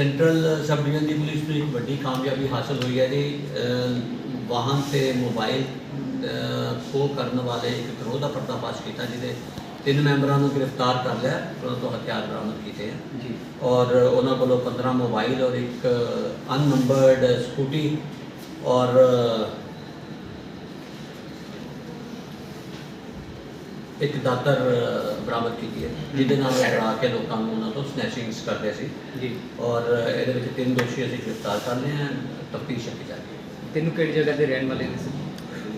Central sub division ਦੀ police ਨੂੰ ਇੱਕ ਵੱਡੀ ਕਾਮਯਾਬੀ ਹਾਸਲ ਹੋਈ ਹੈ ਜੀ। ਵਾਹਨ ਤੇ ਮੋਬਾਈਲ ਖੋਹ ਕਰਨ ਵਾਲੇ ਇੱਕ ਗਰੋਹ ਦਾ ਪਰਦਾਫਾਸ਼ ਕੀਤਾ ਜਿਹਦੇ ਤਿੰਨ ਮੈਂਬਰਾਂ ਨੂੰ ਗ੍ਰਿਫਤਾਰ ਕਰ ਲਿਆ ਉਹਨਾਂ ਤੋਂ ਹਥਿਆਰ ਬਰਾਮਦ ਕੀਤੇ ਹਨ ਜੀ। ਔਰ ਉਹਨਾਂ ਕੋਲੋਂ 15 ਮੋਬਾਈਲ ਔਰ ਇੱਕ ਅਨਨੰਬਰਡ ਸਕੂਟੀ ਔਰ ਇੱਕ ਦਾਤਰ ਬਰਾਮਦ ਕੀਤੀ ਹੈ ਜਿਹਦੇ ਨਾਲ ਡਰਾ ਕੇ ਲੋਕਾਂ ਨੂੰ ਉਹਨਾਂ ਤੋਂ ਸਨੈਚਿੰਗਸ ਕਰਦੇ ਸੀ। ਜੀ। ਔਰ ਇਹਦੇ ਵਿੱਚ ਤਿੰਨ ਦੋਸ਼ੀ ਅਸੀਂ ਗ੍ਰਿਫਤਾਰ ਕਰ ਲਏ ਹਨ ਤਫਤੀਸ਼ ਅੱਗੇ ਜਾ ਰਹੀ ਹੈ। ਤੈਨੂੰ ਕਿਹੜੀ ਜਗ੍ਹਾ ਦੇ ਰਹਿਣ ਵਾਲੇ ਨੇ ਸੀ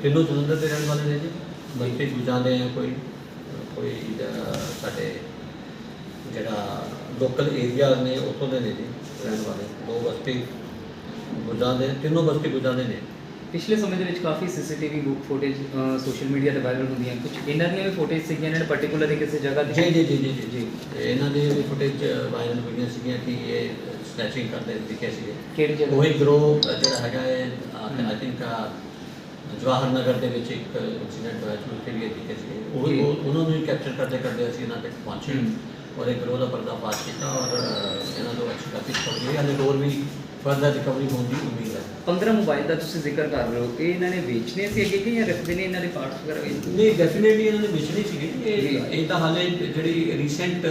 ਤਿੰਨੋਂ ਜਲੰਧਰ ਦੇ ਰਹਿਣ ਵਾਲੇ ਨੇ ਜੀ। ਬਸਤੀ ਗੁਜਾਦੇ ਆ ਕੋਈ ਕੋਈ ਸਾਡੇ ਜਿਹੜਾ ਲੋਕਲ ਏਰੀਆ ਨੇ ਉੱਥੋਂ ਦੇ ਨੇ ਜੀ ਰਹਿਣ ਵਾਲੇ। ਦੋ ਬਸਤੀ ਗੁਜਾਦੇ ਤਿੰਨੋਂ ਬਸਤੀ ਗੁਜਾਦੇ ਨੇ। ਪਿਛਲੇ ਸਮੇਂ ਦੇ ਵਿੱਚ ਕਾਫੀ ਸੀਸੀਟੀਵੀ ਫੁਟੇਜ ਸੋਸ਼ਲ ਮੀਡੀਆ ਤੇ ਵਾਇਰਲ ਹੁੰਦੀਆਂ। ਕੁਝ ਇਹਨਾਂ ਦੀਆਂ ਵੀ ਫੁਟੇਜ ਸੀਗੀਆਂ ਇਹਨਾਂ ਨੇ ਪਾਰਟਿਕੂਲਰਲੀ ਕਿਸੇ ਜਗ੍ਹਾ ਤੇ ਜੀ ਜੀ ਜੀ ਜੀ ਇਹਨਾਂ ਦੇ ਵੀ ਫੁਟੇਜ ਵਾਇਰਲ ਹੋਈਆਂ ਸੀਗੀਆਂ ਕਿ ਇਹ ਸਨੈਚਿੰਗ ਕਰਦੇ ਦਿਖੇ ਸੀਗੇ। ਕਿਹੜੀ ਜਗ੍ਹਾ? ਉਹੀ ਗਰੋਹ ਜਿਹੜਾ ਹੈਗਾ ਹੈ ਆਈ ਥਿੰਕ ਜਵਾਹਰ ਨਗਰ ਦੇ ਵਿੱਚ ਇੱਕ ਇਨਸੀਡੈਂਟ ਹੋਇਆ ਸੀ ਉੱਥੇ ਵੀ ਇਹ ਦਿਖੇ ਸੀਗੇ। ਉਹ ਉਹਨਾਂ ਨੂੰ ਕੈਪਚਰ ਕਰਦੇ ਕਰਦੇ ਅਸੀਂ ਇਹਨਾਂ ਤੱਕ ਪਹੁੰਚੇ। ਔਰ ਇਹ ਗਰੋਹ ਦਾ ਪਰਦਾਫਾਸ਼ ਕੀਤਾ ਔਰ ਇਹਨਾਂ ਤੋਂ ਅੱਛੀ ਕਾਫੀ ਹੋਈ। ਹਾਲੇ ਹੋਰ ਵੀ ਫਰਦਰ ਰਿਕਵਰੀ ਹੋਣ ਦੀ ਉਮੀਦ ਹੈ। 15 ਮੋਬਾਈਲ ਦਾ ਤੁਸੀਂ ਜ਼ਿਕਰ ਕਰ ਰਹੇ ਹੋ ਇਹ ਇਹਨਾਂ ਨੇ ਵੇਚਨੇ ਸੀ ਅੱਗੇ ਕਿ ਜਾਂ ਰੱਖਦੇ ਨੇ ਇਹਨਾਂ ਦੇ ਪਾਰਟਸ ਵਗੈਰਾ ਨਹੀਂ ਡੈਫੀਨਿਟਲੀ ਇਹਨਾਂ ਨੇ ਵੇਚਣੀ ਸੀਗੀ। ਇਹ ਇਹ ਤਾਂ ਹਾਲੇ ਜਿਹੜੀ ਰੀਸੈਂਟ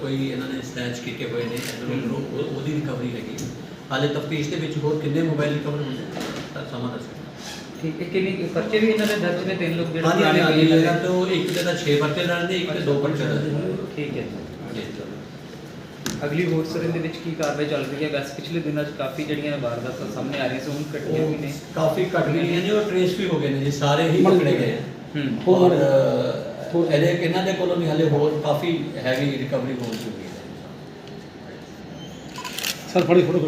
ਕੋਈ ਇਹਨਾਂ ਨੇ ਸਨੈਚ ਕੀਤੇ ਹੋਏ ਨੇ ਉਹਦੀ ਰਿਕਵਰੀ ਹੈਗੀ। ਹਾਲੇ ਤਫਤੀਸ਼ ਦੇ ਵਿੱਚ ਹੋਰ ਕਿੰਨੇ ਮੋਬਾਈਲ ਰਿਕਵਰ ਹੁੰਦੇ ਤਾਂ ਸਮਾਂ ਦੱਸੇਗਾ ਠੀਕ ਹੈ ਕਿੰਨੀ ਪਰਚੇ ਵੀ ਇਹਨਾਂ ਦੇ ਦਰਜ ਨੇ ਤਿੰਨ ਲੋਕ ਜਿਹੜੇ ਪੁਰਾਣੇ ਨੇ। ਤੋਂ ਇੱਕ ਦੇ ਤਾਂ 6 ਪਰਚੇ ਲੜਦੇ ਇੱਕ ਤੇ ਦੋ ਪਰਚੇ ਲੜਦੇ। ਠੀਕ ਹੈ ਜੀ। ਅਗਲੀ ਹੋਰ ਸਰ ਇਹਦੇ ਵਿੱਚ ਕੀ ਕਾਰਵਾਈ ਚੱਲ ਰਹੀ ਹੈ? ਵੈਸੇ ਪਿਛਲੇ ਦਿਨਾਂ 'ਚ ਕਾਫੀ ਜਿਹੜੀਆਂ ਵਾਰਦਾਤਾਂ ਸਾਹਮਣੇ ਆ ਰਹੀਆਂ ਸੀ ਹੁਣ ਕੱਟੀਆਂ ਵੀ ਨੇ। ਉਹ ਕਾਫੀ ਘਟ ਗਈਆਂ ਨੇ ਔਰ ਟ੍ਰੇਸ ਵੀ ਹੋ ਗਏ ਨੇ ਜੀ ਸਾਰੇ ਹੀ ਪਕੜੇ ਗਏ ਹੂੰ। ਔਰ ਅ, ਇਹਦੇ ਇਹਨਾਂ ਦੇ ਕੋਲੋਂ ਵੀ ਹਾਲੇ ਹੋਰ ਕਾਫੀ ਹੈਵੀ ਰਿਕਵਰੀ ਦੀ ਉਮੀਦ ਹੈ। ਸਰ ਫੜੀ ਫੋਟੋ